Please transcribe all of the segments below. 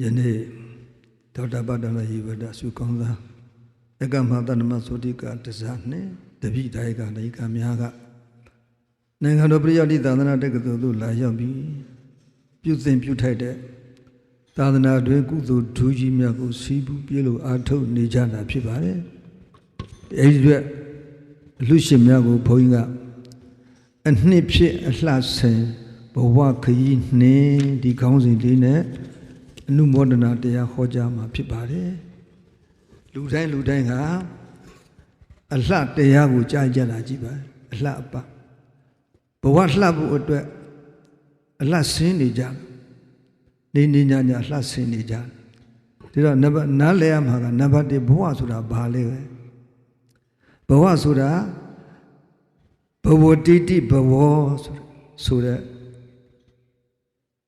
ယနေ့ဒေါက်တာပတ္တနာယေဝဒစုကောင်းသားအကမတဏမသုတိကတဇာနှင့်တပိဒါယကနာယကများကနိုင်ငံတော်ပြည်တိသာသနာတက္ကသိုလ်သို့လာရောက်ပြီးပြုသင်ပြုထိုက်တဲ့သာသနာတွင်ကုသိုလ်ဒူးကြီးများကိုစီးပူးပြလို့အားထုတ်နေကြတာဖြစ်ပါတယ်အဲဒီအတွက်အလူရှင်များကိုဘုန်းကြီးကအနှစ်ဖြစ်အလှဆင်ဘဝခရီးနှင်းဒီခေါင်းစဉ်လေးနဲ့ အနုမောဒနာတရားဟောကြားမှာဖြစ်ပါတယ်လူတိုင်းလူတိုင်းကအလှတရားကိုကြားကြတာကြည့်ပါအလှအပဘဝလှဖို့အတွက်အလှဆင်းနေကြနေနေညာညာလှဆင်းနေကြဒီတော့နံပါတ်နားလဲရမှာကနံပါတ်1ဘဝဆိုတာဘာလဲပဲဘဝဆိုတာဘဝတိတိဘဝဆိုဆိုတဲ့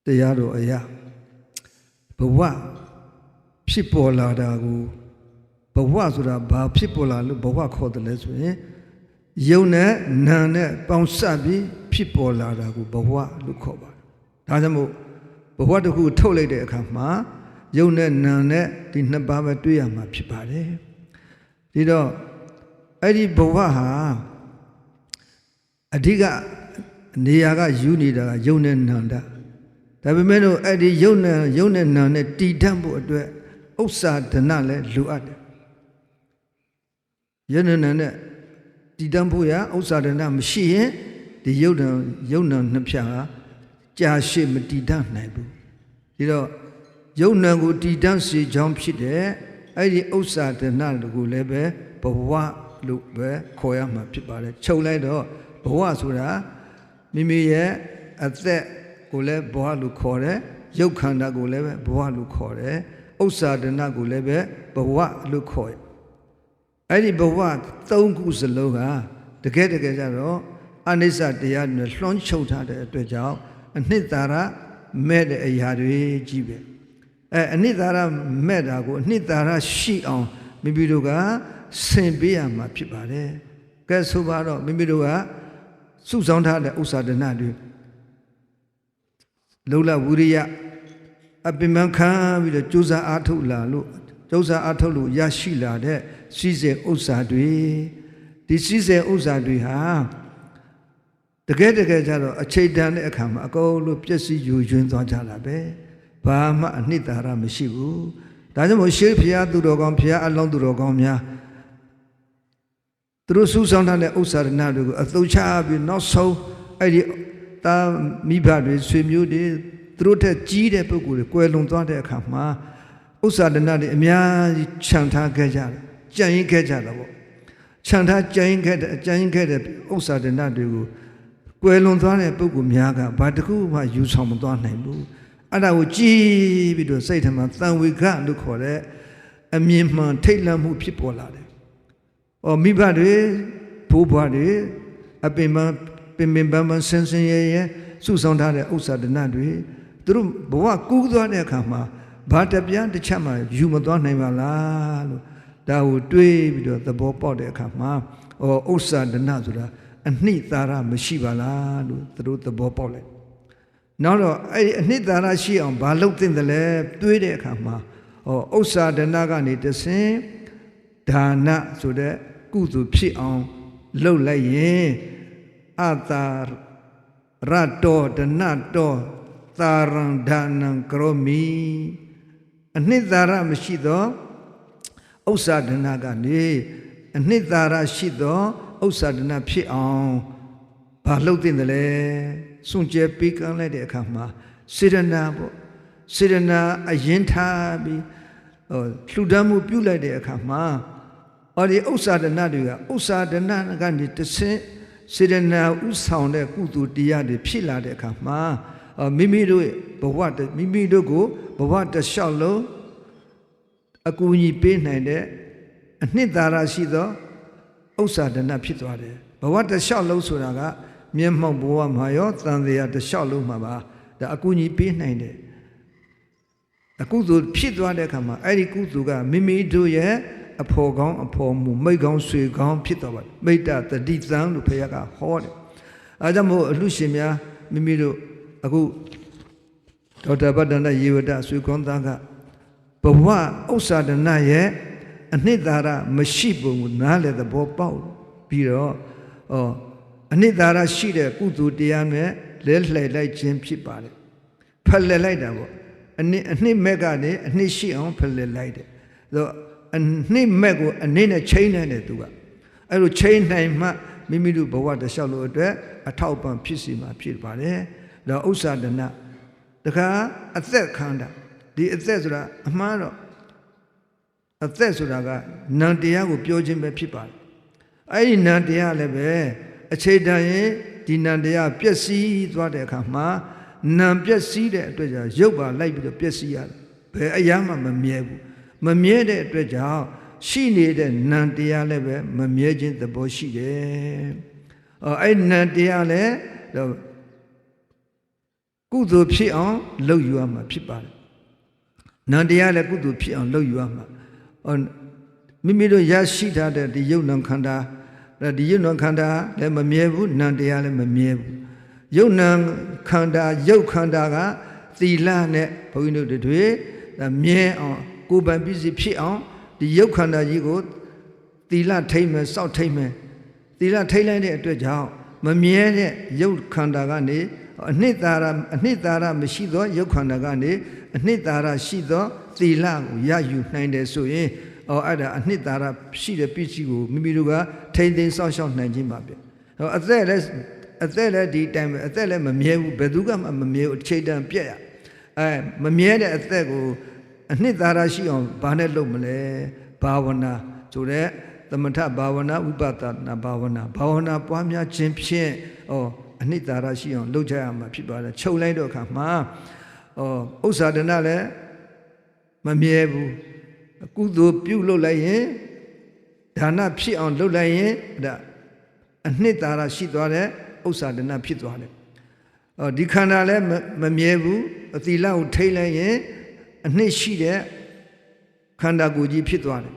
တရားတော်အရာ ဘဝဖြစ်ပေါ်လာတာကိုဘဝဆိုတာဘာဖြစ်ပေါ်လာလို့ဘဝခေါ်တယ်လဲဆိုရင်ယုံနဲ့နာနဲ့ပေါင်းစပ်ပြီးဖြစ်ပေါ်လာတာကိုဘဝလို့ခေါ်ပါတယ်။ဒါကြောင့်မို့ဘဝတစ်ခုထုတ်လိုက်တဲ့အခါမှာယုံနဲ့နာနဲ့ဒီနှစ်ပါးပဲတွေ့ရမှာဖြစ်ပါတယ်။ဒီတော့အဲ့ဒီဘဝဟာအဓိကနေရာကယူနေတာကယုံနဲ့နာတာဒါ ပေမဲ့လို့အဲ့ဒီယုံနဲ့ယုံနဲ့နာနဲ့တည်တတ်ဖို့အတွက်ဥစ္စာဒဏလည်းလိုအပ်တယ်ယုံနဲ့နာနဲ့တည်တတ်ဖို့ရဥစ္စာဒဏမရှိရင်ဒီယုံနဲ့ယုံနဲ့နှစ်ဖြာကြာရှည်မတည်တတ်နိုင်ဘူးဒီတော့ယုံနဲ့ကိုတည်တတ်စေကြောင်းဖြစ်တဲ့အဲ့ဒီဥစ္စာဒဏကိုလည်းပဲဘဝလို့ပဲခေါ်ရမှာဖြစ်ပါတယ်ချုပ်လိုက်တော့ဘဝဆိုတာမိမိရဲ့အသက် ကိုလည်းဘဝလို့ခေါ်တယ်ရုပ်ခန္ဓာကိုလည်းပဲဘဝလို့ခေါ်တယ်ဥစ္စာဒနာကိုလည်းပဲဘဝလို့ခေါ်တယ်အဲ့ဒီဘဝသုံးခုစလုံးကတကယ်တကယ်ကြတော့အနိစ္စတရားနဲ့လွှမ်းချုပ်ထားတဲ့အတွက်ကြောင့်အနှစ်သာရမဲ့တဲ့အရာတွေကြီးပဲအဲအနှစ်သာရမဲ့တာကိုအနှစ်သာရရှိအောင်မိမိတို့ကဆင်ပေးရမှာဖြစ်ပါတယ်ကဲဆိုပါတော့မိမိတို့ကစုဆောင်ထားတဲ့ဥစ္စာဒနာတွေ လုံလဝိရိယအပင်မခံပြီးတော့ကြိုးစားအားထုတ်လာလို့ကြိုးစားအားထုတ်လို့ရရှိလာတဲ့စီးစိမ်ဥစ္စာတွေဒီစီးစိမ်ဥစ္စာတွေဟာတကယ်တကယ်ကျတော့အခြေတန်တဲ့အခါမှာအကုန်လို့ပျက်စီးယူကျွင်းသွားကြတာပဲဘာမှအနှစ်သာရမရှိဘူးဒါကြောင့်မို့ရှေးဖျားသူတော်ကောင်းဖျားအလောင်းသူတော်ကောင်းများသူတို့စူးစောင်းထားတဲ့ဥစ္စာရဏတွေကိုအသုချပြီးနောက်ဆုံးအဲ့ဒီ တာမိဘတွေဆွေမျိုးတွေသူတို့ထက်ကြီးတဲ့ပုဂ္ဂိုလ်တွေကွယ်လွန်သွားတဲ့အခါမှာဥစ္စာဒနာတွေအများကြီးခြံထားခဲ့ကြတယ်ကြံရင်ခဲ့ကြတာပေါ့ခြံထားကြံရင်ခဲ့တဲ့ကြံရင်ခဲ့တဲ့ဥစ္စာဒနာတွေကိုကွယ်လွန်သွားတဲ့ပုဂ္ဂိုလ်များကဘာတစ်ခုမှယူဆောင်မသွားနိုင်ဘူးအဲ့ဒါကိုကြည်ပြီးတော့စိတ်ထဲမှာတန်ဝေခလို့ခေါ်တဲ့အမြင်မှန်ထိတ်လန့်မှုဖြစ်ပေါ်လာတယ်။အော်မိဘတွေဘိုးဘွားတွေအပင်မ ပင်ပင်ပန်းပန်းဆင်းဆင်းရဲရဲစုဆောင်ထားတဲ့ဥစ္စာဒနာတွေသူတို့ဘဝကူးသွားတဲ့အခါမှာဘာတပြန်းတစ်ချက်မှယူမသွားနိုင်ပါလားလို့ဒါကိုတွေးပြီးတော့သဘောပေါက်တဲ့အခါမှာဩဥစ္စာဒနာဆိုတာအနှစ်သာရမရှိပါလားလို့သူတို့သဘောပေါက်လိုက်နောက်တော့အဲ့ဒီအနှစ်သာရရှိအောင်ဘာလုပ်သင့်တယ်လဲတွေးတဲ့အခါမှာဩဥစ္စာဒနာကနေတဆင်ဒါနဆိုတဲ့ကုသိုလ်ဖြစ်အောင်လုပ်လိုက်ရင် အတာရတောဒနတောသာရံဒါနံကရောမိအနှစ်သာရမရှိသောဥစ္စာဒနာကနေအနှစ်သာရရှိသောဥစ္စာဒနာဖြစ်အောင်ဘာလုပ်သင့်တယ်လဲစွန့်ကြဲပေးကမ်းလိုက်တဲ့အခါမှာစေရနာပေါ့စေရနာအရင်ထားပြီးဟိုလှူဒန်းမှုပြုလိုက်တဲ့အခါမှာအော်ဒီဥစ္စာဒနာတွေကဥစ္စာဒနာကနေတဆင့် စေရနာဥဆောင်တဲ့ကုသိုလ်တရားတွေဖြစ်လာတဲ့အခါမှာမိမိတို့ဘဝမိမိတို့ကိုဘဝတလျှောက်လုံးအကူအညီပေးနိုင်တဲ့အနှစ်သာရရှိသောဥစ္စာဒနာဖြစ်သွားတယ်ဘဝတလျှောက်လုံးဆိုတာကမျက်မှောက်ဘဝမှာရောတန်တရားတလျှောက်လုံးမှာပါဒါအကူအညီပေးနိုင်တယ်အကုသိုလ်ဖြစ်သွားတဲ့အခါမှာအဲ့ဒီကုသိုလ်ကမိမိတို့ရဲ့ အဖော်ကောင်းအဖော်မူမိတ်ကောင်းဆွေကောင်းဖြစ်တော့ပါတယ်မိတ္တတတိသံလို့ဖခင်ကဟောတယ်အဲကြောင့်မို့အလှရှင်များမိမိတို့အခုဒေါက်တာဗတ္တနာယေဝဒဆွေကောင်းသားကဘဝဥစ္စာဒနာရဲ့အနှစ်သာရမရှိပုံကိုနားလည်သဘောပေါက်ပြီးတော့ဩအနှစ်သာရရှိတဲ့ကုသိုလ်တရားနဲ့လဲလှယ်လိုက်ခြင်းဖြစ်ပါတယ်ဖက်လက်လိုက်တာပေါ့အနှစ်အနှစ်မဲ့ကနေအနှစ်ရှိအောင်ဖက်လက်လိုက်တယ်ဆိုတော့ အနှစ်မဲ့ကိုအနှစ်နဲ့ချိန်နိုင်တယ်သူကအဲ့လိုချိန်နိုင်မှမိမိတို့ဘဝတစ်လျှောက်လို့အတွက်အထောက်ပံ့ဖြစ်စီမှာဖြစ်ပါတယ်ဒါဥစ္စာဒနာတခါအသက်ခန္ဓာဒီအသက်ဆိုတာအမှားတော့အသက်ဆိုတာကနံတရားကိုပြောခြင်းပဲဖြစ်ပါတယ်အဲ့ဒီနံတရားလည်းပဲအခြေတန်ရင်ဒီနံတရားပျက်စီးသွားတဲ့အခါမှာနံပျက်စီးတဲ့အတွက်ကြောင့်ရုပ်ပါလိုက်ပြီးတော့ပျက်စီးရတယ်ဘယ်အရာမှမမြဲဘူး မမြဲတဲ့အတွက်ကြောင့်ရှိနေတဲ့နံတရားလည်းပဲမမြဲခြင်းသဘောရှိတယ်အော်အဲ့နံတရားလည်းတော့ကုသိုလ်ဖြစ်အောင်လုပ်ယူရမှာဖြစ်ပါတယ်နံတရားလည်းကုသိုလ်ဖြစ်အောင်လုပ်ယူရမှာအော်မိမိတို့ရရှိထားတဲ့ဒီယုတ်နံခန္ဓာဒီယုတ်နံခန္ဓာလည်းမမြဲဘူးနံတရားလည်းမမြဲဘူးယုတ်နံခန္ဓာယုတ်ခန္ဓာကသီလနဲ့ဘုန်းကြီးတို့တွေမြဲအောင် ကိုယ်ပိုင်ပစ္စည်းဖြစ်အောင်ဒီယုတ်ခန္ဓာကြီးကိုသီလထိမ့်မယ်စောင့်ထိမ့်မယ်သီလထိမ့်လိုက်တဲ့အတွက်ကြောင့်မမြဲတဲ့ယုတ်ခန္ဓာကနေအနှစ်သာရအနှစ်သာရမရှိသောယုတ်ခန္ဓာကနေအနှစ်သာရရှိသောသီလကိုရယူနိုင်တယ်ဆိုရင်အော်အဲ့ဒါအနှစ်သာရရှိတဲ့ပစ္စည်းကိုမိမိတို့ကထိမ့်သိမ်းစောင့်ရှောက်နိုင်ခြင်းပါပဲဟောအသက်လည်းအသက်လည်းဒီတိုင်းပဲအသက်လည်းမမြဲဘူးဘယ်သူကမှမမြဲဘူးအခြေတံပြက်ရအဲမမြဲတဲ့အသက်ကို အနှစ်သာရရှိအောင်ဘာနဲ့လုပ်မလဲဘာဝနာဆိုတဲ့သမထဘာဝနာဝိပဿနာဘာဝနာဘာဝနာပွားများခြင်းဖြင့်ဩအနှစ်သာရရှိအောင်လုပ်ကြရမှာဖြစ်ပါတယ်ချုပ်လိုက်တော့အခါမှာဩဥစ္စာဒနာလည်းမမြဲဘူးကုသိုလ်ပြုလုပ်လိုက်ရင်ဒါနဖြစ်အောင်လုပ်လိုက်ရင်ဒါအနှစ်သာရရှိသွားတဲ့ဥစ္စာဒနာဖြစ်သွားတယ်အော်ဒီခန္ဓာလည်းမမြဲဘူးအသီလကိုထိလိုက်ရင် အနှစ်ရှိတဲ့ခန္ဓာကိုယ်ကြီးဖြစ်သွားတယ်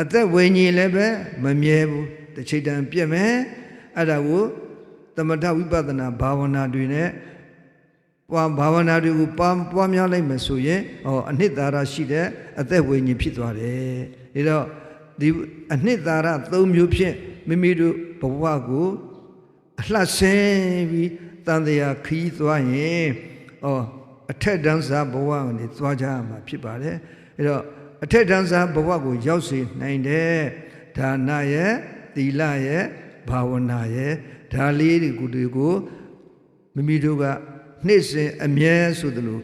အသက်ဝိညာဉ်လည်းပဲမမြဲဘူးတစ်ချိန်တန်ပြည့်မယ်အဲ့ဒါကိုသမထဝိပဿနာဘာဝနာတွေနဲ့ပွားဘာဝနာတွေကိုပွားပွားများလိုက်မယ်ဆိုရင်ဟောအနှစ်သာရရှိတဲ့အသက်ဝိညာဉ်ဖြစ်သွားတယ်ဒါတော့ဒီအနှစ်သာရ၃မျိုးဖြင့်မိမိတို့ဘဝကိုအလှဆင်းပြီးတန်တရားခီးသွားရင်ဩ အထက်တန်းစားဘဝကနေသွားကြရမှာဖြစ်ပါတယ်အဲတော့အထက်တန်းစားဘဝကိုရောက်စေနိုင်တဲ့ဒါနရဲ့သီလရဲ့ဘာဝနာရဲ့ဒါလေးတွေကိုမိမိတို့ကနှစ်စဉ်အမြဲဆိုသလို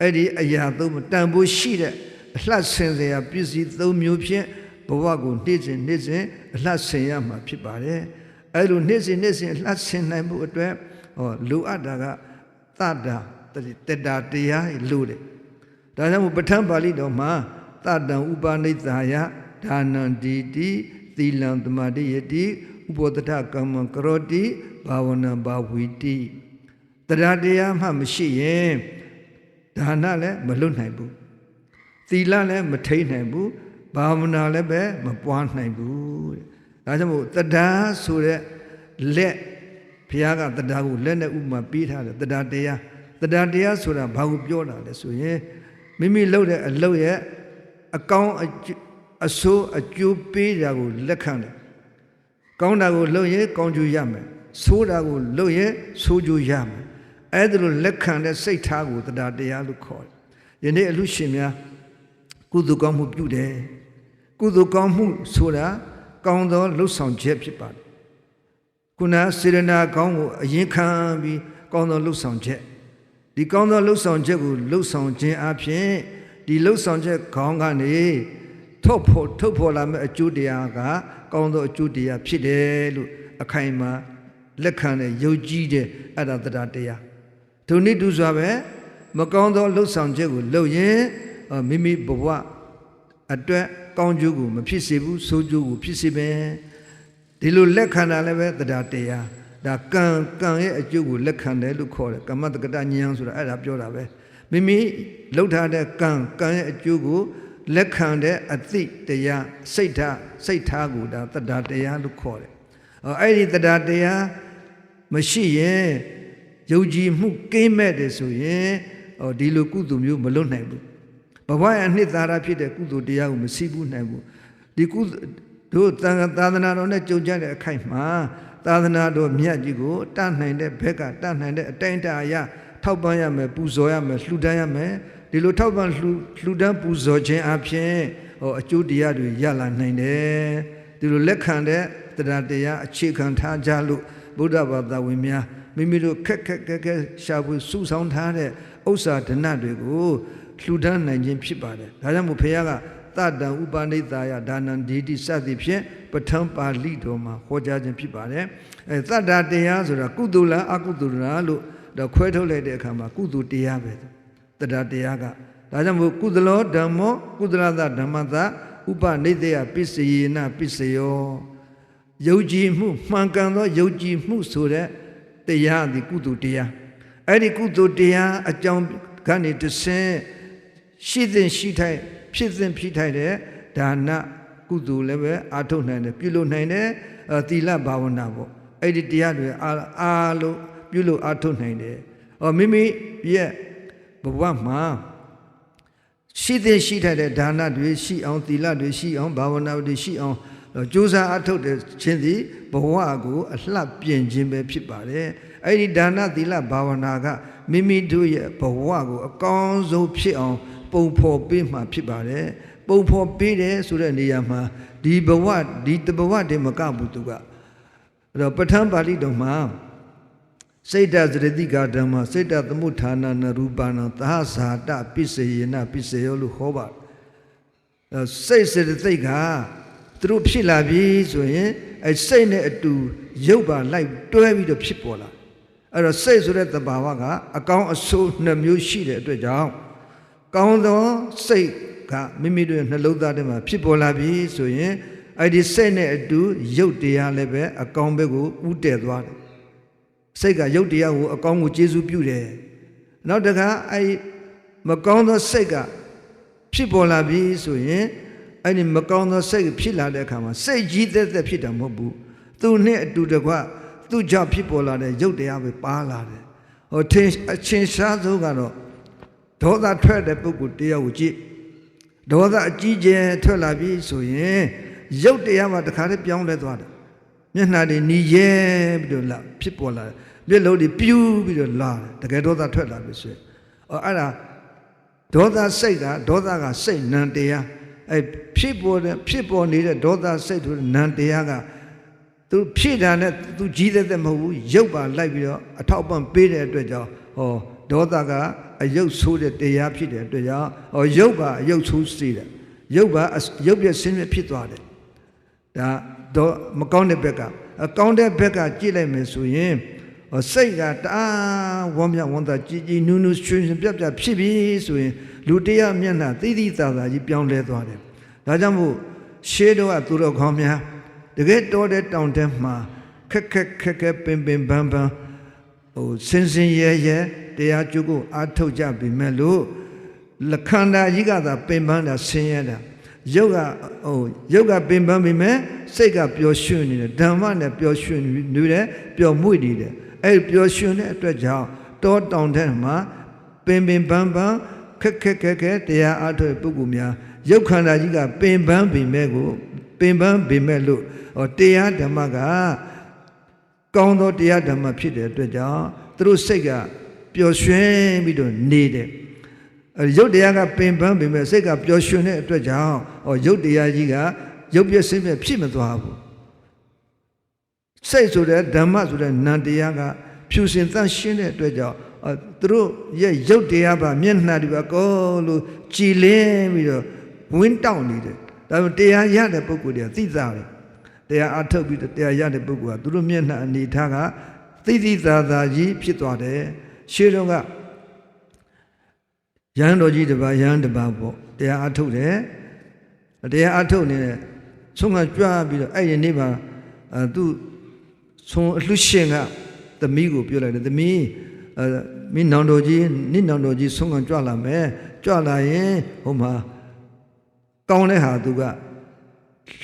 အဲ့ဒီအရာသုံးတန်ဖိုးရှိတဲ့အလှဆင်စရာပစ္စည်းသုံးမျိုးဖြင့်ဘဝကိုနေ့စဉ်နေ့စဉ်အလှဆင်ရမှာဖြစ်ပါတယ်အဲ့လိုနေ့စဉ်နေ့စဉ်အလှဆင်နိုင်မှုအတွက်ဟောလိုအပ်တာကသတ္တာ တတာတရားလို့တယ်ဒါကြောင့်ပဋ္ဌာန်းပါဠိတော်မှာတတံဥပနိသာယဒါနံဒီတိသီလံသမာဓိယတိဥပောတထကမ္မကရောတိဘာဝနာဘာဝီတိတရားတရားမှမရှိရင်ဒါနလည်းမလွတ်နိုင်ဘူးသီလလည်းမထိန်နိုင်ဘူးဘာဝနာလည်းပဲမပွားနိုင်ဘူးတဲ့ဒါကြောင့်မို့တရားဆိုတဲ့လက်ဘုရားကတရားကိုလက်နဲ့ဥမာပေးထားတယ်တရားတရား တရားတရားဆိုတာဘာကိုပြောတာလဲဆိုရင်မိမိလုပ်တဲ့အလုပ်ရဲ့အကောင်းအဆိုးအကျိုးပေးတာကိုလက်ခံတယ်ကောင်းတာကိုလုပ်ရင်ကောင်းကျိုးရမယ်ဆိုးတာကိုလုပ်ရင်ဆိုးကျိုးရမယ်အဲ့ဒါလိုလက်ခံတဲ့စိတ်ထားကိုတရားတရားလို့ခေါ်တယ်ယနေ့အလူရှင်များကုသိုလ်ကောင်းမှုပြုတယ်ကုသိုလ်ကောင်းမှုဆိုတာကောင်းသောလှုပ်ဆောင်ချက်ဖြစ်ပါတယ်ခုနစေရနာကောင်းကိုအရင်ခံပြီးကောင်းသောလှုပ်ဆောင်ချက် ဒီကောင်းသောလှုပ်ဆောင်ချက်ကိုလှုပ်ဆောင်ခြင်းအပြင်ဒီလှုပ်ဆောင်ချက်ခေါင်းကနေထုတ်ဖို့ထုတ်ဖို့လာမယ့်အကျိုးတရားကကောင်းသောအကျိုးတရားဖြစ်တယ်လို့အခိုင်အမာလက်ခံတဲ့ယုံကြည်တဲ့အဲ့ဒါတရားတရားဒုနိတုစွာပဲမကောင်းသောလှုပ်ဆောင်ချက်ကိုလုပ်ရင်မိမိဘဝအတွက်ကောင်းကျိုးကိုမဖြစ်စေဘူးဆိုးကျိုးကိုဖြစ်စေမယ်ဒီလိုလက်ခံတာလည်းပဲတရားတရား ဒါကံကံရဲ့အကျိုးကိုလက်ခံတယ်လို့ခေါ်တယ်ကမ္မတက္ကတဉာဏ်ဆိုတာအဲ့ဒါပြောတာပဲမိမိလှုပ်ထားတဲ့ကံကံရဲ့အကျိုးကိုလက်ခံတဲ့အသိတရားစိတ်ထားစိတ်ထားကိုဒါတတ္တတရားလို့ခေါ်တယ်။အဲ့ဒီတတ္တတရားမရှိရင်ယုံကြည်မှုကင်းမဲ့တယ်ဆိုရင်ဟောဒီလိုကုသိုလ်မျိုးမလွတ်နိုင်ဘူးဘဝရဲ့အနှစ်သာရဖြစ်တဲ့ကုသိုလ်တရားကိုမစီးဘူးနိုင်ဘူးဒီကုတို့သံဃာသာသနာတော်နဲ့ကြုံကြတဲ့အခိုက်မှာ သာသနာတော်မြတ်ကြီးကိုတတ်နိုင်တဲ့ဘက်ကတတ်နိုင်တဲ့အတိုင်းအတာအရထောက်ပံ့ရမယ်ပူဇော်ရမယ်လှူဒန်းရမယ်ဒီလိုထောက်ပံ့လှူလှူဒန်းပူဇော်ခြင်းအပြင်ဟောအကျိုးတရားတွေရလာနိုင်တယ်ဒီလိုလက်ခံတဲ့တရားတရားအခြေခံထားကြလို့ဗုဒ္ဓဘာသာဝင်များမိမိတို့ခက်ခက်ခက်ခက်ရှာဖွေစုဆောင်းထားတဲ့ဥစ္စာဒဏတွေကိုလှူဒန်းနိုင်ခြင်းဖြစ်ပါတယ်ဒါကြောင့်မို့ဖခင်က တတံဥပနိတယဒါနံဒေတိစသည်ဖြင့်ပဋ္ဌံပါဠိတော်မှာဟောကြားခြင်းဖြစ်ပါတယ်အဲတတ္တာတရားဆိုတာကုသိုလ်လားအကုသိုလ်လားလို့တော့ခွဲထုတ်လိုက်တဲ့အခါမှာကုသိုလ်တရားပဲတတ္တာတရားကဒါကြောင့်မို့ကုသလောဓမ္မောကုသလသဓမ္မသဥပနိတယပစ္စယေနပစ္စယောယုံကြည်မှုမှန်ကန်သောယုံကြည်မှုဆိုတဲ့တရားဒီကုသိုလ်တရားအဲ့ဒီကုသိုလ်တရားအကြောင်းကနေတဆင့်ရှိသင်ရှိထိုက် ဖြစ်သင်ဖြစ်ထိုက်တဲ့ဒါနကုသိုလ်လည်းပဲအာထုတ်နိုင်တယ်ပြုလုပ်နိုင်တယ်အဲသီလဘာဝနာပေါ့အဲ့ဒီတရားတွေအားအားလို့ပြုလုပ်အာထုတ်နိုင်တယ်ဟောမိမိရဲ့ဘဝမှာရှိသင်ရှိထိုက်တဲ့ဒါနတွေရှိအောင်သီလတွေရှိအောင်ဘာဝနာတွေရှိအောင်ကြိုးစားအထုတ်တဲ့ခြင်းသည်ဘဝကိုအလှပြင်ခြင်းပဲဖြစ်ပါတယ်အဲ့ဒီဒါနသီလဘာဝနာကမိမိတို့ရဲ့ဘဝကိုအကောင်းဆုံးဖြစ်အောင် ပုံဖော်ပေးမှဖြစ်ပါတယ်ပုံဖော်ပေးတယ်ဆိုတဲ့နေရာမှာဒီဘဝဒီတဘဝတည်းမကဘူးသူကအဲ့တော့ပဋ္ဌာန်းပါဠိတော်မှာစိတ်တသရတိကဓမ္မစိတ်တသမုဌာနနရူပနာသဟဇာတပစ္စယေနပစ္စယောလို့ဟောပါတယ်စိတ်စေတသိက်ကသူတို့ဖြစ်လာပြီဆိုရင်အဲစိတ်နဲ့အတူရုပ်ပါလိုက်တွဲပြီးတော့ဖြစ်ပေါ်လာအဲ့တော့စိတ်ဆိုတဲ့သဘာဝကအကောင်းအဆိုးနှစ်မျိုးရှိတဲ့အတွက်ကြောင့် ကောင်းသောစိတ်ကမိမိတို့ရဲ့နှလုံးသားထဲမှာဖြစ်ပေါ်လာပြီဆိုရင်အဲ့ဒီစိတ်နဲ့အတူရုပ်တရားလည်းပဲအကောင်းဘက်ကိုဥတည်သွားတယ်စိတ်ကရုပ်တရားကိုအကောင်းကိုကျေစုပြုတယ်နောက်တခါအဲ့မကောင်းသောစိတ်ကဖြစ်ပေါ်လာပြီဆိုရင်အဲ့ဒီမကောင်းသောစိတ်ဖြစ်လာတဲ့အခါမှာစိတ်ကြီးသက်သက်ဖြစ်တာမဟုတ်ဘူးသူနဲ့အတူတကွသူ့ကြောင့်ဖြစ်ပေါ်လာတဲ့ရုပ်တရားပဲပါလာတယ်ဟိုထင်အချင်းရှားဆုံးကတော့ ဒေါသထွက်တဲ့ပုဂ္ဂိုလ်တရားကိုကြည့်ဒေါသအကြီးကျယ်ထွက်လာပြီဆိုရင်ရုပ်တရားမှာတခါတည်းပြောင်းလဲသွားတယ်မျက်နှာတွေหนีရဲပြီးတော့လာဖြစ်ပေါ်လာတယ်မျက်လုံးတွေပြူးပြီးတော့လာတယ်တကယ်ဒေါသထွက်လာပြီဆိုရင်အော်အဲ့ဒါဒေါသစိတ်ကဒေါသကစိတ်နံတရားအဲ့ဖြစ်ပေါ်တဲ့ဖြစ်ပေါ်နေတဲ့ဒေါသစိတ်တို့နံတရားကသူဖြည့်တာနဲ့သူကြီးတဲ့တဲ့မဟုတ်ဘူးရုပ်ပါလိုက်ပြီးတော့အထောက်ပံ့ပေးတဲ့အတွက်ကြောင့်ဟော ဒေါသကအယုတ်ဆိုးတဲ့တရားဖြစ်တဲ့အတွက်ကြောင့်ဟောရုပ်ပါအယုတ်ဆိုးစေတယ်ရုပ်ပါရုပ်ပြဆင်းရဲဖြစ်သွားတယ်ဒါတော့မကောင်းတဲ့ဘက်ကအကောင်းတဲ့ဘက်ကကြည့်လိုက်မယ်ဆိုရင်စိတ်ကတအားဝမ်းမြောက်ဝမ်းသာကြည်ကြည်နူးနူးရွှင်ရွှင်ပြတ်ပြတ်ဖြစ်ပြီဆိုရင်လူတရားမျက်နှာသိသိသာသာကြီးပြောင်းလဲသွားတယ်ဒါကြောင့်မို့ရှေးတော့ကသူတော်ကောင်းများတကယ်တော်တဲ့တောင်တဲမှာခက်ခက်ခက်ခက်ပင်ပင်ပန်းပန်းဟိုစင်စင်ရဲရဲ တရားကျုပ်ကိုအားထုတ်ကြပြီမဲ့လို့လခန္ဓာကြီးကသာပင်ပန်းတာဆင်းရဲတာရုပ်ကဟိုရုပ်ကပင်ပန်းပြီမဲ့စိတ်ကပျော်ရွှင်နေတယ်ဓမ္မနဲ့ပျော်ရွှင်နေတယ်ပျော်မွေ့နေတယ်အဲ့ပျော်ရွှင်တဲ့အတွက်ကြောင့်တောတောင်ထဲမှာပင်ပင်ပန်းပန်းခက်ခက်ခက်ခက်တရားအားထုတ်ပုဂ္ဂိုလ်များရုပ်ခန္ဓာကြီးကပင်ပန်းပြီမဲ့ကိုပင်ပန်းပြီမဲ့လို့ဟောတရားဓမ္မကကောင်းသောတရားဓမ္မဖြစ်တဲ့အတွက်ကြောင့်သူတို့စိတ်က ပျော်ရွှင်ပြီးတော့နေတယ်အဲရုပ်တရားကပင်ပန်းပြီမဲ့စိတ်ကပျော်ရွှင်တဲ့အတွက်ကြောင့်ဟောရုပ်တရားကြီးကရုပ်ပြည့်စင်းပြည့်ဖြစ်မသွားဘူးစိတ်ဆိုတဲ့ဓမ္မဆိုတဲ့နံတရားကဖြူစင်သန့်ရှင်းတဲ့အတွက်ကြောင့်သူတို့ရဲ့ရုပ်တရားပါမျက်နှာတွေပါကောလို့ကြည်လင်းပြီးတော့ဝင်းတောင့်နေတယ်ဒါပေမဲ့တရားရတဲ့ပုဂ္ဂိုလ်တွေကသိသားတယ်တရားအထုတ်ပြီးတရားရတဲ့ပုဂ္ဂိုလ်ကသူတို့မျက်နှာအနေထားကသိသိသာသာကြီးဖြစ်သွားတယ် ရှေးတုန်းကရဟန်းတော်ကြီးတစ်ပါးရဟန်းတစ်ပါးပေါ့တရားအထုတ်တယ်တရားအထုတ်နေတယ်ဆုံးကကြွားပြီးတော့အဲ့ဒီနေ့မှာအဲသူဆုံးအလှရှင်ကသမီးကိုပြောလိုက်တယ်သမီးအဲမင်းနောင်တော်ကြီးနင့်နောင်တော်ကြီးဆုံးကကြွလာမယ်ကြွလာရင်ဟိုမှာကောင်းတဲ့ဟာသူက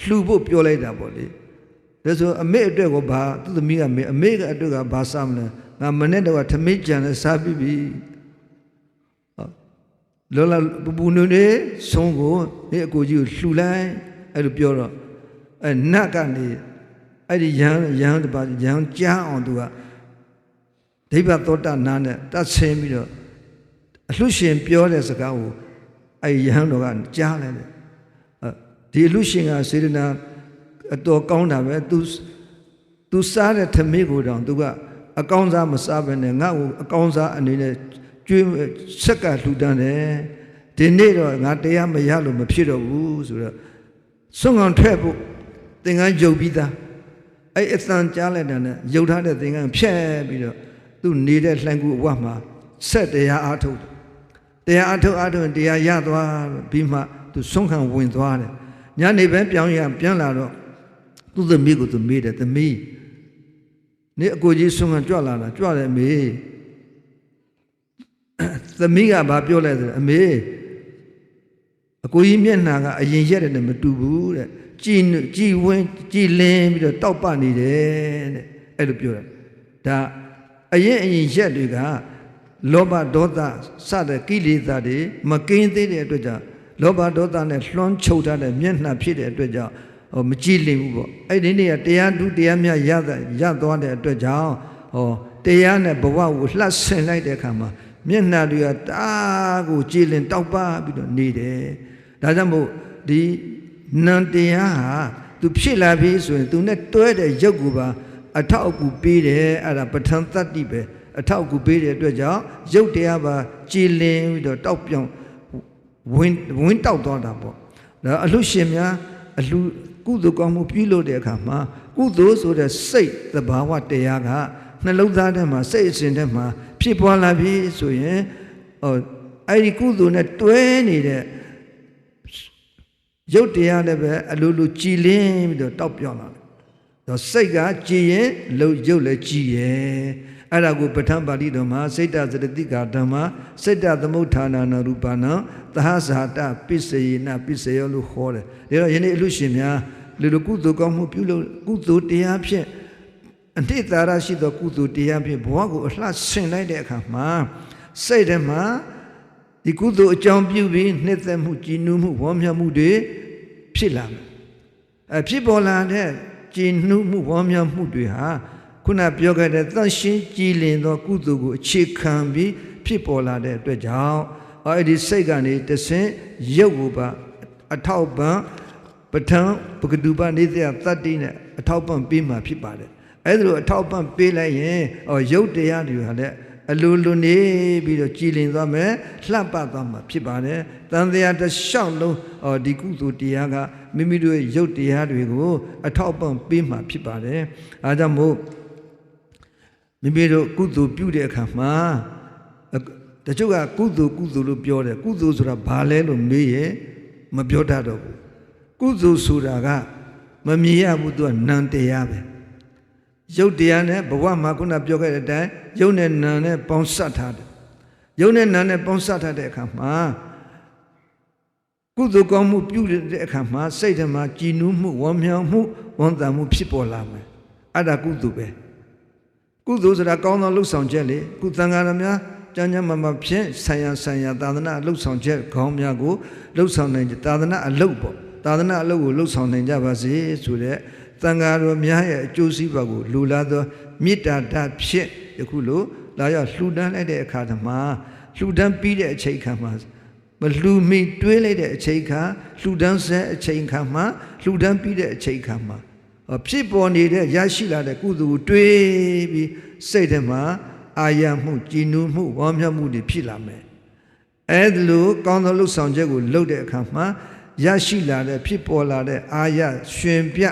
လှူဖို့ပြောလိုက်တာပေါ့လေဒါဆိုအမေအတွက်ကိုဘာသူ့သမီးကမေအမေကအတွက်ကဘာစားမလဲ ငါမနဲ့တော့ထမင်းကြံလဲစားပြီးပြီလောလာပူပူနုနေဆုံးကိုဒီအကိုကြီးကိုလှူလိုက်အဲ့လိုပြောတော့အဲနတ်ကနေအဲ့ဒီယဟန်ယဟန်တပါယဟန်ကြားအောင်သူကဒိဗ္ဗသောတနာနဲ့တတ်ဆင်းပြီးတော့အလှရှင်ပြောတဲ့စကားကိုအဲ့ဒီယဟန်တော်ကကြားလိုက်တယ်အဲဒီအလှရှင်ကစေရနာအတော်ကောင်းတာပဲသူသူစားတဲ့ထမင်းကိုတောင်သူက အကောင်းစားမစားဘဲနဲ့ငါ့ကိုအကောင်းစားအနေနဲ့ကျွေးဆက်ကလှူဒန်းတယ်ဒီနေ့တော့ငါတရားမရလို့မဖြစ်တော့ဘူးဆိုတော့စွန့်ကောင်ထွက်ဖို့သင်္ကန်းယုတ်ပြီးသားအဲ့အသံကြားလိုက်တဲ့နဲ့ယုတ်ထားတဲ့သင်္ကန်းဖြဲပြီးတော့သူနေတဲ့လှိုင်းကူအဝတ်မှာဆက်တရားအားထုတ်တယ်တရားအားထုတ်အားထုတ်ရင်တရားရသွားပြီးမှသူစွန့်ခံဝင်သွားတယ်ညနေပဲပြောင်းရပြန်လာတော့သူ့သမီးကိုသူမေးတယ်သမီး နေအကိုကြီးစွန့်ခံကြွလာတာကြွတယ်မေးသမီးကဘာပြောလဲဆိုတော့အမေအကိုကြီးမျက်နှာကအရင်ရက်တယ်နဲ့မတူဘူးတဲ့ကြည်ကြည်ဝင်းကြည်လင်းပြီးတော့တောက်ပနေတယ်တဲ့အဲ့လိုပြောတယ်ဒါအရင်အရင်ရက်တွေကလောဘဒေါသစတဲ့ကိလေသာတွေမကင်းသေးတဲ့အတွက်ကြောင့်လောဘဒေါသနဲ့လွှမ်းချုပ်ထားတဲ့မျက်နှာဖြစ်တဲ့အတွက်ကြောင့် ဟောမကြည်လင်ဘူးပေါ့အဲ့ဒီနေ့ကတရားဒုတရားမြတ်ရရသွားတဲ့အတွက်ကြောင့်ဟောတရားနဲ့ဘဝကိုလှတ်ဆင်လိုက်တဲ့အခါမှာမျက်နှာတွေကတအားကိုကြည်လင်တောက်ပပြီးတော့နေတယ်ဒါကြောင့်မို့ဒီနန္တရားဟာသူဖြစ်လာပြီဆိုရင် သူနဲ့တွဲတဲ့ရုပ်ကိုပါအထောက်အကူပေးတယ်အဲ့ဒါပဋ္ဌာန်းတတ္တိပဲအထောက်အကူပေးတဲ့အတွက်ကြောင့်ရုပ်တရားပါကြည်လင်ပြီးတော့တောက်ပြောင်ဝင်ဝင်တောက်သွားတာပေါ့ဒါအလှရှင်များအလှ ကုသိုလ်ကောင်းမှုပြုလုပ်တဲ့အခါမှာကုသိုလ်ဆိုတဲ့စိတ်သဘာဝတရားကနှလုံးသားထဲမှာစိတ်အစဉ်ထဲမှာဖြစ်ပွားလာပြီဆိုရင်ဟောအဲ့ဒီကုသိုလ်နဲ့တွဲနေတဲ့ရုပ်တရားလည်းပဲအလိုလိုကြည်လင်းပြီးတော့တောက်ပြောင်းလာတယ်။တော့စိတ်ကကြည်ရင်လုံရုပ်လည်းကြည်ရဲ့။အဲ့ဒါကိုပဋ္ဌာန်းပါဠိတော်မှာစိတ်တသရတိကာဓမ္မစိတ်တသမုဋ္ဌာနာနရူပနာသဟဇာတပစ္စယေနပစ္စယောလို့ခေါ်တယ်။ဒါတော့ယနေ့အလူရှင်များ လူလူကုသိုလ်ကောင်းမှုပြုလို့ကုသိုလ်တရားဖြင့်အတိတ်သာရရှိသောကုသိုလ်တရားဖြင့်ဘဝကိုအလှဆင်လိုက်တဲ့အခါမှာစိတ်ထဲမှာဒီကုသိုလ်အကြောင်းပြုပြီးနှစ်သက်မှုကြည်နူးမှုဝေါမြောက်မှုတွေဖြစ်လာမယ်အဖြစ်ပေါ်လာတဲ့ကြည်နူးမှုဝေါမြောက်မှုတွေဟာခုနပြောခဲ့တဲ့သန့်ရှင်းကြည်လင်သောကုသိုလ်ကိုအခြေခံပြီးဖြစ်ပေါ်လာတဲ့အတွက်ကြောင့်အဲ့ဒီစိတ်ကနေတဆင့်ရုပ်ကိုပါအထောက်ပံ့ ပဋ္ဌာန်းပကတုပနေသယတတ္တိနဲ့အထောက်ပံ့ပေးမှာဖြစ်ပါတယ်အဲ့ဒါလိုအထောက်ပံ့ပေးလိုက်ရင်ဟောရုပ်တရားတွေဟာလည်းအလိုလိုနေပြီးတော့ကြည်လင်သွားမယ်လှပသွားမှာဖြစ်ပါတယ်တန်တရားတစ်လျှောက်လုံးဟောဒီကုသိုလ်တရားကမိမိတို့ရဲ့ရုပ်တရားတွေကိုအထောက်ပံ့ပေးမှာဖြစ်ပါတယ်အားကြောင့်မို့မိမိတို့ကုသိုလ်ပြုတဲ့အခါမှာတချို့ကကုသိုလ်ကုသိုလ်လို့ပြောတယ်ကုသိုလ်ဆိုတာဘာလဲလို့မေးရင်မပြောတတ်တော့ဘူး ကုသိုလ်ဆိုတာကမမြင်ရဘူးသူကနံတရားပဲရုပ်တရားနဲ့ဘဝမှာခုနပြောခဲ့တဲ့အတိုင်းရုပ်နဲ့နာနဲ့ပေါင်းစပ်ထားတယ်ရုပ်နဲ့နာနဲ့ပေါင်းစပ်ထားတဲ့အခါမှာကုသိုလ်ကောင်းမှုပြုတဲ့အခါမှာစိတ်ထဲမှာကြည်နူးမှုဝမ်းမြောက်မှုဝန်တန်မှုဖြစ်ပေါ်လာမယ်အဲ့ဒါကုသိုလ်ပဲကုသိုလ်ဆိုတာကောင်းသောလှုပ်ဆောင်ချက်လေကုသံဃာရများကျမ်းကျမ်းမာမာဖြင့်ဆံရဆံရသာသနာလှုပ်ဆောင်ချက်ခေါင်းများကိုလှုပ်ဆောင်နိုင်သာသနာအလုပ်ပေါ့ သာသနာအလုပ်ကိုလှုပ်ဆောင်နိုင်ကြပါစေဆိုတဲ့သံဃာတော်များရဲ့အကျိုးစီးပွားကိုလူလာသောမေတ္တာဓာတ်ဖြင့်ယခုလိုလာရောက်လှူဒန်းလိုက်တဲ့အခါမှာလှူဒန်းပြီးတဲ့အချိန်ခါမှာမလှူမိတွေးလိုက်တဲ့အချိန်ခါလှူဒန်းဆဲအချိန်ခါမှာလှူဒန်းပြီးတဲ့အချိန်ခါမှာဖြစ်ပေါ်နေတဲ့ရရှိလာတဲ့ကုသိုလ်တွေးပြီးစိတ်ထဲမှာအာရမှုကြည်နူးမှုဝမ်းမြောက်မှုတွေဖြစ်လာမယ်အဲဒါလိုကောင်းသောလှုပ်ဆောင်ချက်ကိုလုပ်တဲ့အခါမှာ ရရှိလာတဲ့ဖြစ်ပေါ်လာတဲ့အာရရှင်ပြ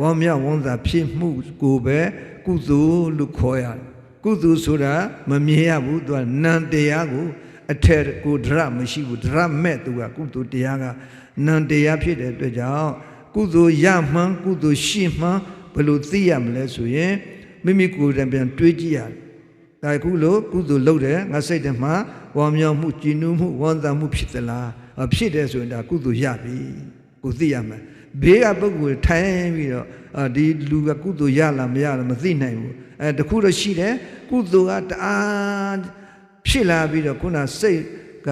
ဝမ်းမြောက်ဝမ်းသာဖြစ်မှုကိုပဲကုသိုလ်လို့ခေါ်ရတယ်ကုသိုလ်ဆိုတာမမြင်ရဘူးသူကနံတရားကိုအထက်ကိုဒရမရှိဘူးဒရမဲ့သူကကုသိုလ်တရားကနံတရားဖြစ်တဲ့အတွက်ကြောင့်ကုသိုလ်ရမှန်းကုသိုလ်ရှိမှန်းဘယ်လိုသိရမလဲဆိုရင်မိမိကိုယ်တိုင်ပြန်တွေးကြည့်ရတယ်ဒါခုလို့ကုသိုလ်လုပ်တယ်ငါစိတ်ထဲမှာဝမ်းမြောက်မှုကြည်နူးမှုဝမ်းသာမှုဖြစ်သလား ဖြစ်တယ်ဆိုရင်ဒါကုသိုလ်ရပြီကိုသိရမယ်ဘေးကပုဂ္ဂိုလ်ထိုင်ပြီးတော့ဒီလူကကုသိုလ်ရလားမရလားမသိနိုင်ဘူးအဲတခုတော့ရှိတယ်ကုသိုလ်ကတအားဖြစ်လာပြီးတော့ခုနစိတ်က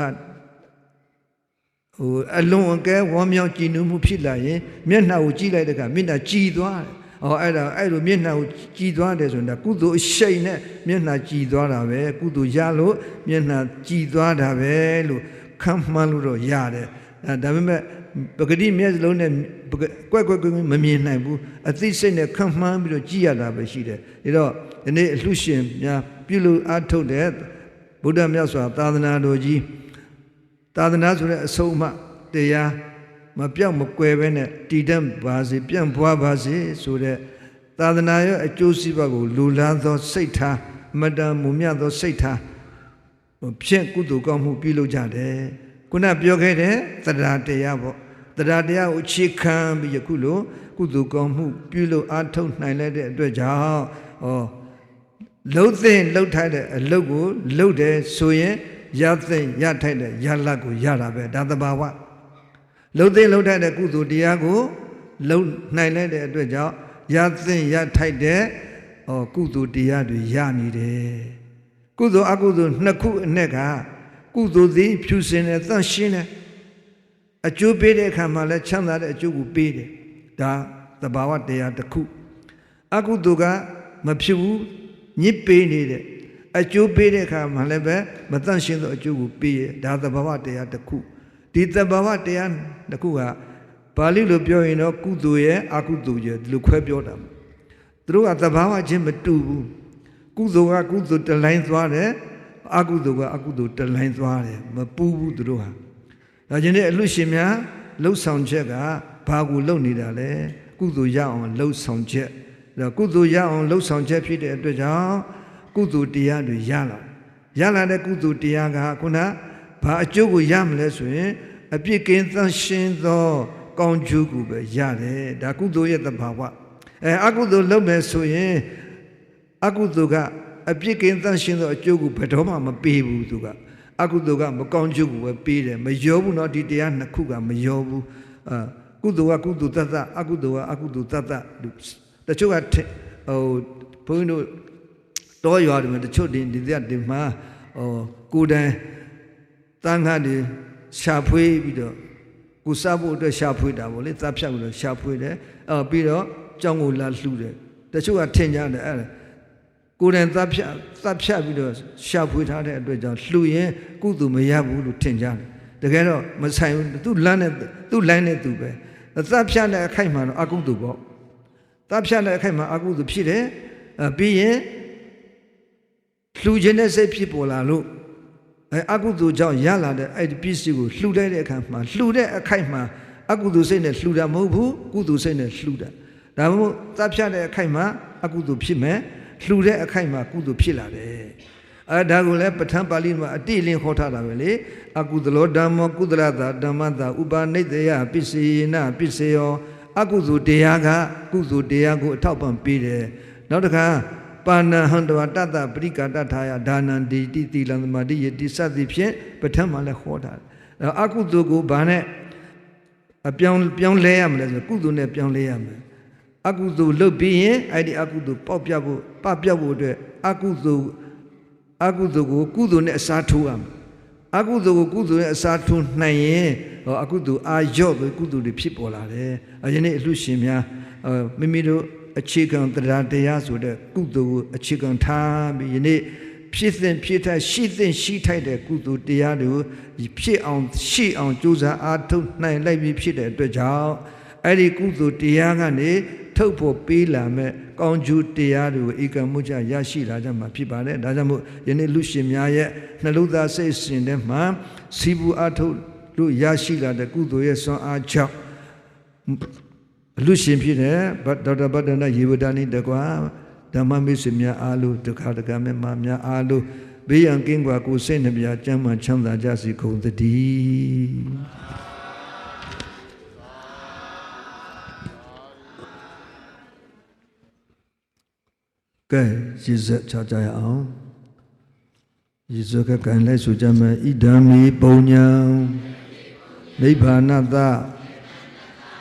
ဟိုအလွန်အကဲဝမ်းမြောက်ကြည်နူးမှုဖြစ်လာရင်မျက်နှာကိုကြည့်လိုက်တဲ့အခါမျက်နှာကြည်သွားတယ်။ဟောအဲ့ဒါအဲ့လိုမျက်နှာကိုကြည်သွားတယ်ဆိုတာကုသိုလ်အရှိန်နဲ့မျက်နှာကြည်သွားတာပဲကုသိုလ်ရလို့မျက်နှာကြည်သွားတာပဲလို့ ခံမှန်းလို့တော့ရတယ်။အဲဒါပေမဲ့ပဂတိမျက်လုံးနဲ့ပကကွက်ကွက်ကွက်ကွက်မမြင်နိုင်ဘူးအသိစိတ်နဲ့ခံမှန်းပြီးတော့ကြည်ရတာပဲရှိတယ်။ဒါတော့ဒီနေ့အလှရှင်များပြုလို့အားထုတ်တဲ့ဗုဒ္ဓမြတ်စွာသာသနာတော်ကြီးသာသနာဆိုတဲ့အဆုံးအမတရားမပြောက်မကွယ်ပဲနဲ့တည်တတ်ပါစေပြန့်ပွားပါစေဆိုတဲ့သာသနာရဲ့အကျိုးစီးပွားကိုလူလားသောစိတ်ထားအမတန်မူမြတ်သောစိတ်ထား ဖြင့်ကုသိုလ်ကောင်းမှုပြုလုပ်ကြတယ်ခုနပြောခဲ့တဲ့တရားတရားပေါ့တရားတရားကိုအခြေခံပြီးယခုလိုကုသိုလ်ကောင်းမှုပြုလုပ်အားထုတ်နိုင်လိုက်တဲ့အတွက်ကြောင့်ဩလှုပ်သိမ့်လှုပ်ထိုက်တဲ့အလုပ်ကိုလှုပ်တယ်ဆိုရင်ရသိမ့်ရထိုက်တဲ့ရလတ်ကိုရတာပဲဒါသဘာဝလှုပ်သိမ့်လှုပ်ထိုက်တဲ့ကုသိုလ်တရားကိုလှုပ်နိုင်လိုက်တဲ့အတွက်ကြောင့်ရသိမ့်ရထိုက်တဲ့ဩကုသိုလ်တရားတွေရနေတယ် ကုသိုလ်အကုသိုလ်နှစ်ခုအ ਨੇ ကကုသိုလ်သည်ဖြူစင်တယ်သန့်ရှင်းတယ်အကျိုးပေးတဲ့အခါမှာလည်းချမ်းသာတဲ့အကျိုးကိုပေးတယ်ဒါသဘာဝတရားတစ်ခုအကုသိုလ်ကမဖြစ်ဘူးညစ်ပေးနေတဲ့အကျိုးပေးတဲ့အခါမှာလည်းပဲမတန့်ရှင်းသောအကျိုးကိုပေးရဒါသဘာဝတရားတစ်ခုဒီသဘာဝတရားတစ်ခုကပါဠိလိုပြောရင်တော့ကုသိုလ်ရဲ့အကုသိုလ်ရဲ့ဒီလိုခွဲပြောတာသူတို့ကသဘာဝချင်းမတူဘူး ကုသိုလ်ကကုသိုလ်တလိုင်းသွားတယ်အကုသိုလ်ကအကုသိုလ်တလိုင်းသွားတယ်မပူဘူးသူတို့ဟာဒါကြောင့်လည်းအလွတ်ရှင်များလှုပ်ဆောင်ချက်ကဘာကိုလုပ်နေတာလဲကုသိုလ်ရအောင်လှုပ်ဆောင်ချက်ဒါကုသိုလ်ရအောင်လှုပ်ဆောင်ချက်ဖြစ်တဲ့အတွက်ကြောင့်ကုသိုလ်တရားတွေရလာရလာတဲ့ကုသိုလ်တရားကခုနဘာအကျိုးကိုရမလဲဆိုရင်အပြစ်ကင်းသန့်ရှင်းသောကောင်းကျိုးကိုပဲရတယ်ဒါကုသိုလ်ရဲ့သဘာဝအဲအကုသိုလ်လုပ်မယ်ဆိုရင် အကုသိုလ်ကအပြစ်ကင်းသန့်ရှင်းသောအကျိုးကိုဘယ်တော့မှမပေးဘူးသူကအကုသိုလ်ကမကောင်းကျိုးကိုပဲပေးတယ်မရောဘူးเนาะဒီတရားနှစ်ခုကမရောဘူးအာကုသိုလ်ကကုသိုလ်တတ်တတ်အကုသိုလ်ကအကုသိုလ်တတ်တတ်တချို့ကဟိုဘုန်းကြီးတို့တောရွာတွေမှာတချို့ဒီဒီရက်ဒီမှာဟိုကိုယ်တိုင်တန်ခါတွေရှာဖွေးပြီးတော့ကိုစားဖို့အတွက်ရှာဖွေးတာဗောလေသတ်ဖြတ်ပြီးတော့ရှာဖွေးတယ်အော်ပြီးတော့ကြောင်းကိုလာလှူတယ်တချို့ကထင်ကြတယ်အဲ့ဒါ ကိုယ်တိုင်သတ်ဖြတ်သတ်ဖြတ်ပြီးတော့ရှာဖွေထားတဲ့အတွက်ကြောင့်လှူရင်ကုသိုလ်မရဘူးလို့ထင်ကြတယ်တကယ်တော့မဆိုင်ဘူးသူလမ်းနဲ့သူလိုင်းနဲ့သူပဲသတ်ဖြတ်တဲ့အခိုက်မှာတော့အကုသိုလ်ပေါ့သတ်ဖြတ်တဲ့အခိုက်မှာအကုသိုလ်ဖြစ်တယ်ပြီးရင်လှူခြင်းတဲ့စိတ်ဖြစ်ပေါ်လာလို့အဲအကုသိုလ်ကြောင့်ရလာတဲ့အဲ့ဒီပစ္စည်းကိုလှူလိုက်တဲ့အခါမှာလှူတဲ့အခိုက်မှာအကုသိုလ်စိတ်နဲ့လှူတာမဟုတ်ဘူးကုသိုလ်စိတ်နဲ့လှူတာဒါမှမဟုတ်သတ်ဖြတ်တဲ့အခိုက်မှာအကုသိုလ်ဖြစ်မယ် လှူတဲ့အခိုက်မှာကုသိုလ်ဖြစ်လာတယ်အဲဒါကိုလည်းပဋ္ဌာန်းပါဠိမှာအတိအလင်းဟောထားတာပဲလေအကုသလောဓမ္မောကုသလတာဓမ္မတာဥပါနိတယပစ္စယေနပစ္စယောအကုသိုလ်တရားကကုသိုလ်တရားကိုအထောက်ပံ့ပေးတယ်နောက်တစ်ခါပါဏဟံတဝတတပရိကာတထာယဒါနံဒီတိတိလံသမာတိယတိစသည်ဖြင့်ပဋ္ဌာန်းမှာလည်းဟောတာအကုသိုလ်ကိုဘာနဲ့အပြောင်းပြောင်းလဲရမလဲဆိုကုသိုလ်နဲ့ပြောင်းလဲရမယ် အကုသိုလ်လုပ်ပြီးရင်အဲ့ဒီအကုသိုလ်ပေါက်ပြဖို့ပပြဖို့အတွက်အကုသိုလ်အကုသိုလ်ကိုကုသိုလ်နဲ့အစားထိုးရမယ်အကုသိုလ်ကိုကုသိုလ်နဲ့အစားထိုးနိုင်ရင်ဟောအကုသိုလ်အာရော့ပြီးကုသိုလ်တွေဖြစ်ပေါ်လာတယ်အရင်နေ့အလှရှင်များမိမိတို့အခြေခံတရားတရားဆိုတဲ့ကုသိုလ်ကိုအခြေခံထားပြီးယနေ့ဖြစ်စဉ်ဖြစ်ထိုက်ရှိစဉ်ရှိထိုက်တဲ့ကုသိုလ်တရားတွေကိုဖြစ်အောင်ရှိအောင်ကြိုးစားအားထုတ်နိုင်လိုက်ပြီးဖြစ်တဲ့အတွက်ကြောင့်အဲ့ဒီကုသိုလ်တရားကနေ ထုတ်ဖို့ပေးလာမဲ့ကောင်းကျိုးတရားတွေကိုဧကမှုချရရှိလာကြမှာဖြစ်ပါတယ်ဒါကြောင့်မို့ယနေ့လူရှင်များရဲ့နှလုံးသားစိတ်ရှင်ထဲမှာစီးပူအားထုတ်လို့ရရှိလာတဲ့ကုသိုလ်ရဲ့စွမ်းအားကြောင့်အလူရှင်ဖြစ်တဲ့ဒေါက်တာဗတ္တနာယေဝဒာနိတကွာဓမ္မမိတ်ဆွေများအားလုံးတခါတခါမဲ့မများအားလုံးဘေးရန်ကင်းကွာကိုစိတ်နှပြကျမ်းမှချမ်းသာကြစီကုန်သတည်း ကဲရေစက်ချကြရအောင်ရေစက်ကကံလိုက်ဆိုကြမယ်ဣဒံမီပုံညာနိဗ္ဗာနတ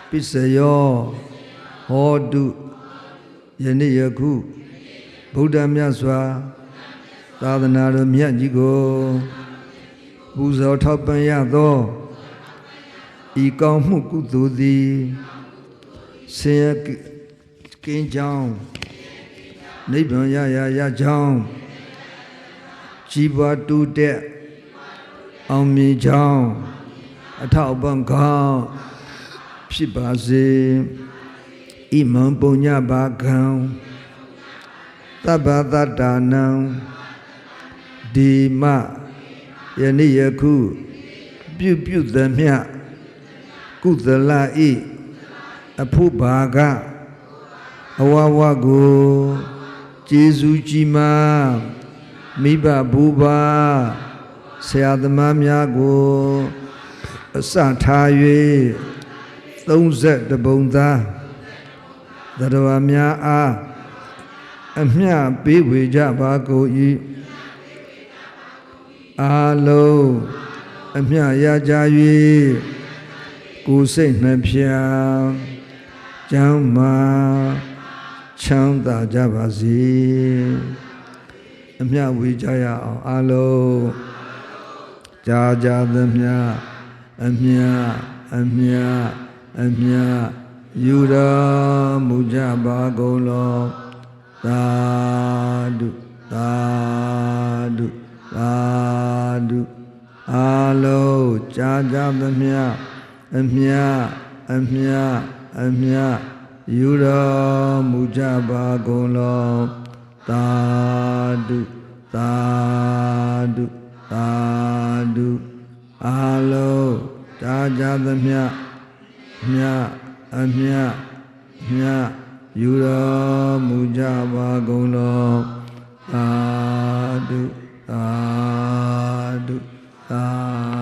ပစ္စယောဟောတုယနေ့ယခုဗုဒ္ဓမြတ်စွာသာသနာတော်မြတ်ကြီးကိုပူဇော်ထောက်ပံ့ရသောဤကောင်းမှုကုသိုလ်သည်ဆင်းရဲကင်းကြောင်း နိဗ္ဗာန်ရရရကြောင်းကြီးပွားတူတဲ့အောင်မြင်ကြောင်းအထောက်အပံ့ကောင်းဖြစ်ပါစေဣမံပုညဘာကံသဗ္ဗတတ္တာနံဒီမယနေ့ယခုပြုပြုသမျှကုသလဤအဖို့ဘာကအဝဝကို ကျေးဇူးကြီးမားမိဘဘူပါဆရာသမားများကိုအစထား၍30ပုံသားသတ္တဝါများအားအမျှပေးဝေကြပါကုန်၏အာလုံးအမျှရကြ၍ကိုယ်စိတ်နှဖျားကျမ်းမာ ချမ်းသာကြပါစေအမျှဝေကြရအောင်အာလုံးကြာကြာသမျှအမျှအမျှအမျှယူတော်မူကြပါကုန်လောသာဓုသာဓုသာဓုအာလုံးကြာကြာသမျှအမျှအမျှအမျှ ယူတော်မူကြပါကုန်လောသာဓုသာဓုသာဓုအာလုံးကြာကြာသမျှမြအမြမြယူတော်မူကြပါကုန်လောသာဓုသာဓုသာဓု